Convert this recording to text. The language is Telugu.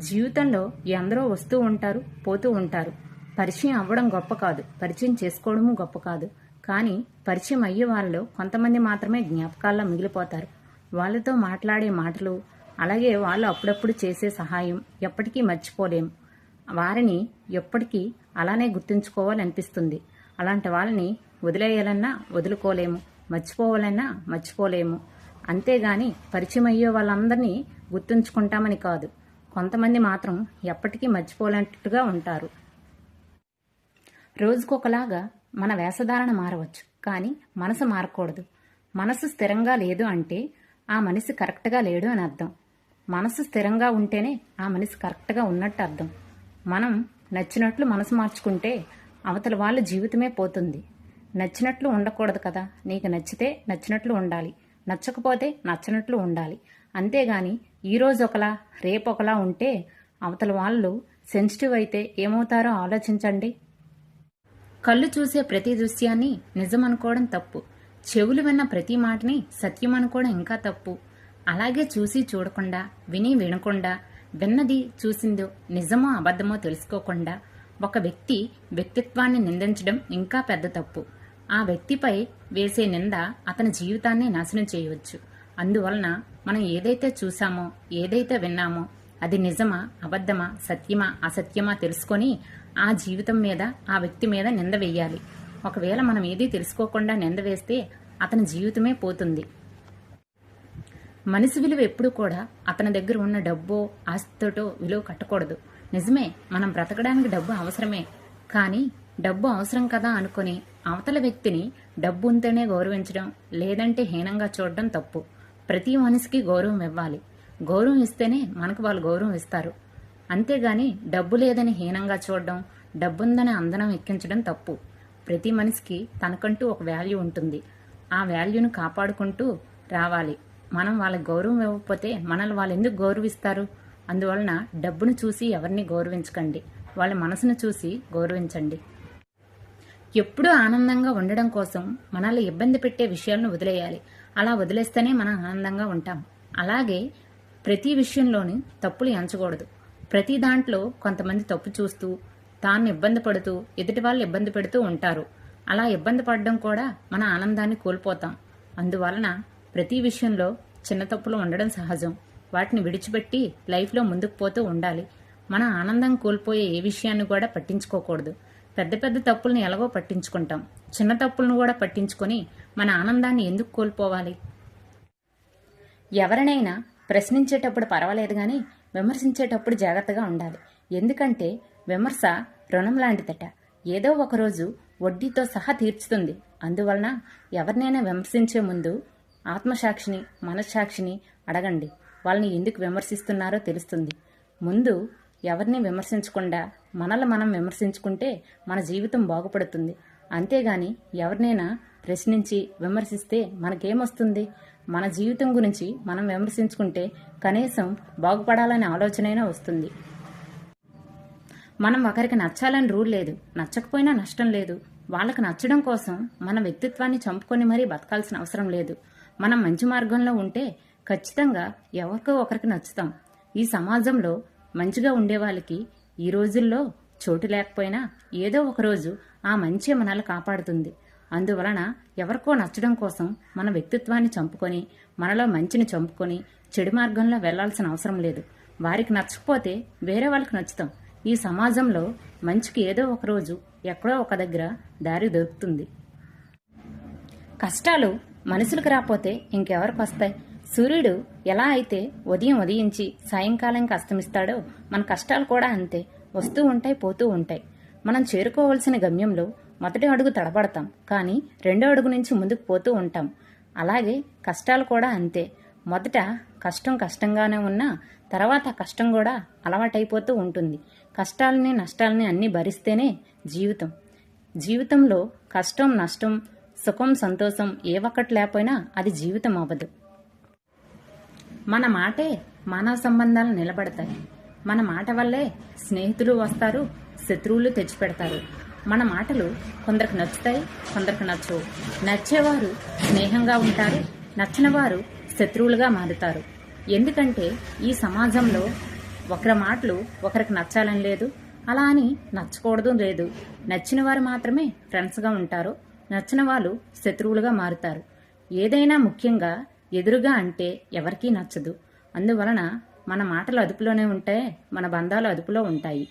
జీవితంలో ఎందరో వస్తూ ఉంటారు పోతూ ఉంటారు. పరిచయం అవ్వడం గొప్ప కాదు. పరిచయం చేసుకోవడము గొప్ప కాదు. కానీ పరిచయం అయ్యే వాళ్ళలో కొంతమంది మాత్రమే జ్ఞాపకాల్లో మిగిలిపోతారు. వాళ్ళతో మాట్లాడే మాటలు అలాగే వాళ్ళు అప్పుడప్పుడు చేసే సహాయం ఎప్పటికీ మర్చిపోలేం. వారిని ఎప్పటికీ అలానే గుర్తుంచుకోవాలనిపిస్తుంది. అలాంటి వాళ్ళని వదిలేయాలన్నా వదులుకోలేము. మర్చిపోవాలన్నా మర్చిపోలేము. అంతేగాని పరిచయం అయ్యే వాళ్ళందరినీ గుర్తుంచుకుంటామని కాదు. కొంతమంది మాత్రం ఎప్పటికీ మర్చిపోలేనట్టుగా ఉంటారు. రోజుకొకలాగా మన వేషధారణ మారవచ్చు కానీ మనసు మారకూడదు. మనసు స్థిరంగా లేదు అంటే ఆ మనిషి కరెక్ట్గా లేడు అని అర్థం. మనసు స్థిరంగా ఉంటేనే ఆ మనిషి కరెక్ట్గా ఉన్నట్టు అర్థం. మనం నచ్చినట్లు మనసు మార్చుకుంటే అవతల వాళ్ళ జీవితమే పోతుంది. నచ్చినట్లు ఉండకూడదు కదా. నీకు నచ్చితే నచ్చినట్లు ఉండాలి. నచ్చకపోతే నచ్చినట్లు ఉండాలి. అంతేగాని ఈరోజు ఒకలా రేపు ఒకలా ఉంటే అవతల వాళ్ళు సెన్సిటివ్ అయితే ఏమవుతారో ఆలోచించండి. కళ్ళు చూసే ప్రతి దృశ్యాన్ని నిజం అనుకోవడం తప్పు. చెవులు విన్న ప్రతి మాటని సత్యం అనుకోవడం ఇంకా తప్పు. అలాగే చూసి చూడకుండా విని వినకుండా విన్నది చూసిందో నిజమో అబద్ధమో తెలుసుకోకుండా ఒక వ్యక్తి వ్యక్తిత్వాన్ని నిందించడం ఇంకా పెద్ద తప్పు. ఆ వ్యక్తిపై వేసే నింద అతని జీవితాన్ని నాశనం చేయవచ్చు. అందువలన మనం ఏదైతే చూసామో ఏదైతే విన్నామో అది నిజమా అబద్ధమా సత్యమా అసత్యమా తెలుసుకొని ఆ జీవితం మీద ఆ వ్యక్తి మీద నింద వేయాలి. ఒకవేళ మనం ఏదీ తెలుసుకోకుండా నింద వేస్తే అతని జీవితమే పోతుంది. మనిషి విలువ ఎప్పుడు కూడా అతని దగ్గర ఉన్న డబ్బో ఆస్తితోటో విలువ కట్టకూడదు. నిజమే మనం బ్రతకడానికి డబ్బు అవసరమే. కానీ డబ్బు అవసరం కదా అనుకుని అవతల వ్యక్తిని డబ్బు ఉంటేనే గౌరవించడం లేదంటే హీనంగా చూడడం తప్పు. ప్రతి మనిషికి గౌరవం ఇవ్వాలి. గౌరవం ఇస్తేనే మనకు వాళ్ళు గౌరవం ఇస్తారు. అంతేగాని డబ్బు లేదని హీనంగా చూడడం డబ్బుందని అందనం ఎక్కించడం తప్పు. ప్రతి మనిషికి తనకంటూ ఒక వాల్యూ ఉంటుంది. ఆ వాల్యూను కాపాడుకుంటూ రావాలి. మనం వాళ్ళకి గౌరవం ఇవ్వకపోతే మనల్ని వాళ్ళు ఎందుకు గౌరవిస్తారు? అందువలన డబ్బును చూసి ఎవరిని గౌరవించకండి. వాళ్ళ మనసును చూసి గౌరవించండి. ఎప్పుడూ ఆనందంగా ఉండడం కోసం మనల్ని ఇబ్బంది పెట్టే విషయాలను వదిలేయాలి. అలా వదిలేస్తేనే మనం ఆనందంగా ఉంటాం. అలాగే ప్రతి విషయంలోని తప్పులు ఎంచకూడదు. ప్రతి దాంట్లో కొంతమంది తప్పు చూస్తూ తాను ఇబ్బంది పడుతూ ఎదుటి వాళ్ళు ఇబ్బంది పెడుతూ ఉంటారు. అలా ఇబ్బంది పడడం కూడా మన ఆనందాన్ని కోల్పోతాం. అందువలన ప్రతి విషయంలో చిన్న తప్పులు ఉండడం సహజం. వాటిని విడిచిపెట్టి లైఫ్లో ముందుకు పోతూ ఉండాలి. మన ఆనందం కోల్పోయే ఏ విషయాన్ని కూడా పట్టించుకోకూడదు. పెద్ద పెద్ద తప్పులను ఎలాగో పట్టించుకుంటాం. చిన్న తప్పులను కూడా పట్టించుకొని మన ఆనందాన్ని ఎందుకు కోల్పోవాలి? ఎవరినైనా ప్రశ్నించేటప్పుడు పర్వాలేదు కానీ విమర్శించేటప్పుడు జాగ్రత్తగా ఉండాలి. ఎందుకంటే విమర్శ రుణం లాంటిదట. ఏదో ఒకరోజు వడ్డీతో సహా తీర్చుతుంది. అందువలన ఎవరినైనా విమర్శించే ముందు ఆత్మసాక్షిని మనస్సాక్షిని అడగండి. వాళ్ళని ఎందుకు విమర్శిస్తున్నారో తెలుస్తుంది. ముందు ఎవరిని విమర్శించకుండా మనల్ని మనం విమర్శించుకుంటే మన జీవితం బాగుపడుతుంది. అంతేగాని ఎవరినైనా ప్రశ్నించి విమర్శిస్తే మనకేమొస్తుంది? మన జీవితం గురించి మనం విమర్శించుకుంటే కనీసం బాగుపడాలనే ఆలోచనైనా వస్తుంది. మనం ఒకరికి నచ్చాలని రూల్ లేదు నచ్చకపోయినా నష్టం లేదు. వాళ్ళకి నచ్చడం కోసం మన వ్యక్తిత్వాన్ని చంపుకొని మరీ బతకాల్సిన అవసరం లేదు. మనం మంచి మార్గంలో ఉంటే ఖచ్చితంగా ఎవరికో ఒకరికి నచ్చుతాం. ఈ సమాజంలో మంచిగా ఉండే వాళ్ళకి ఈ రోజుల్లో చోటు లేకపోయినా ఏదో ఒక రోజు ఆ మంచి మనల్ని కాపాడుతుంది. అందువలన ఎవరికో నచ్చడం కోసం మన వ్యక్తిత్వాన్ని చంపుకొని మనలో మంచిని చంపుకొని చెడు మార్గంలో వెళ్ళాల్సిన అవసరం లేదు. వారికి నచ్చకపోతే వేరే వాళ్ళకి నచ్చుతాం. ఈ సమాజంలో మంచికి ఏదో ఒక రోజు ఎక్కడో ఒక దగ్గర దారి దొరుకుతుంది. కష్టాలు మనుషులకు రాపోతే ఇంకెవరికి వస్తాయి? సూర్యుడు ఎలా అయితే ఉదయం ఉదయించి సాయంకాలంకి అస్తమిస్తాడో మన కష్టాలు కూడా అంతే. వస్తూ ఉంటాయి పోతూ ఉంటాయి. మనం చేరుకోవాల్సిన గమ్యంలో మొదటి అడుగు తడబడతాం కానీ రెండో అడుగు నుంచి ముందుకు పోతూ ఉంటాం. అలాగే కష్టాలు కూడా అంతే. మొదట కష్టం కష్టంగానే ఉన్నా తర్వాత కష్టం కూడా అలవాటైపోతూ ఉంటుంది. కష్టాలని నష్టాలని అన్నీ భరిస్తేనే జీవితం. జీవితంలో కష్టం నష్టం సుఖం సంతోషం ఏ ఒక్కటి లేకపోయినా అది జీవితం అవ్వదు. మన మాటే మానవ సంబంధాలు నిలబడతాయి. మన మాట వల్లే స్నేహితులు వస్తారు శత్రువులు తెచ్చిపెడతారు. మన మాటలు కొందరికి నచ్చుతాయి కొందరికి నచ్చవు. నచ్చేవారు స్నేహంగా ఉంటారు నచ్చిన వారు శత్రువులుగా మారుతారు. ఎందుకంటే ఈ సమాజంలో ఒకరి మాటలు ఒకరికి నచ్చాలని లేదు అలా అని నచ్చకూడదు లేదు. నచ్చిన వారు మాత్రమే ఫ్రెండ్స్గా ఉంటారు నచ్చిన వాళ్ళు శత్రువులుగా మారుతారు. ఏదైనా ముఖ్యంగా ఎదురుగా అంటే ఎవరికీ నచ్చదు. అందువలన మన మాటలు అదుపులోనే ఉంటే మన బంధాలు అదుపులో ఉంటాయి.